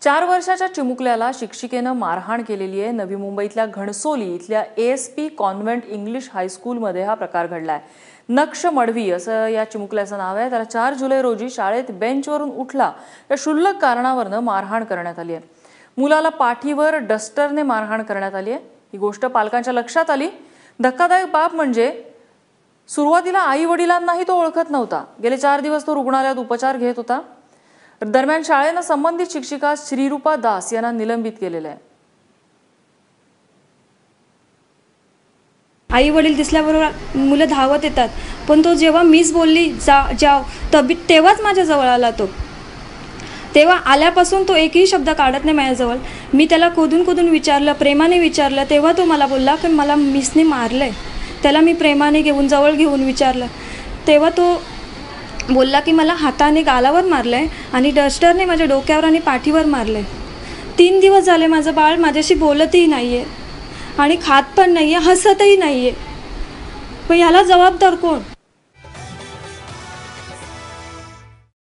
चार वर्षाच्या चिमुकल्याला शिक्षिकेनं मारहाण केलेली आहे. नवी मुंबईतल्या घणसोली इथल्या एस पी कॉन्व्हेंट इंग्लिश हायस्कूलमध्ये हा प्रकार घडलाय. नक्ष मडवी असं या चिमुकल्याचं नाव आहे. त्याला चार जुलै रोजी शाळेत बेंचवरून उठला. या क्षुल्लक कारणावरनं मारहाण करण्यात आली आहे. मुलाला पाठीवर डस्टरने मारहाण करण्यात आली आहे. ही गोष्ट पालकांच्या लक्षात आली. धक्कादायक बाब म्हणजे सुरुवातीला आई वडिलांनाही तो ओळखत नव्हता. गेले चार दिवस तो रुग्णालयात उपचार घेत होता. दरम्यान शाळेनं संबंधित शिक्षिका श्रीरूपा दास यांना निलंबित केलेलं आहे. आई वडील दिसल्याबरोबर मुलं धावत येतात पण तो जेव्हा मीच बोलली जा जाव तबी तेव्हाच माझ्याजवळ आला तो. तेव्हा आल्यापासून तो एकही शब्द काढत नाही माझ्याजवळ. मी त्याला कोदून कोदून विचारलं प्रेमाने विचारलं तेव्हा तो मला बोलला की मला मिसने मारलं आहे त्याला मी प्रेमाने घेऊन जवळ घेऊन विचारलं. तेव्हा तो बोलला की मला हाताने गालावर मारलं आहे आणि डस्टरने माझ्या डोक्यावर आणि पाठीवर मारलं आहे तीन दिवस झाले माझं बाळ माझ्याशी बोलतही नाही आहे आणि खात पण नाही आहे हसतही नाही आहे मग ह्याला जबाबदार कोण?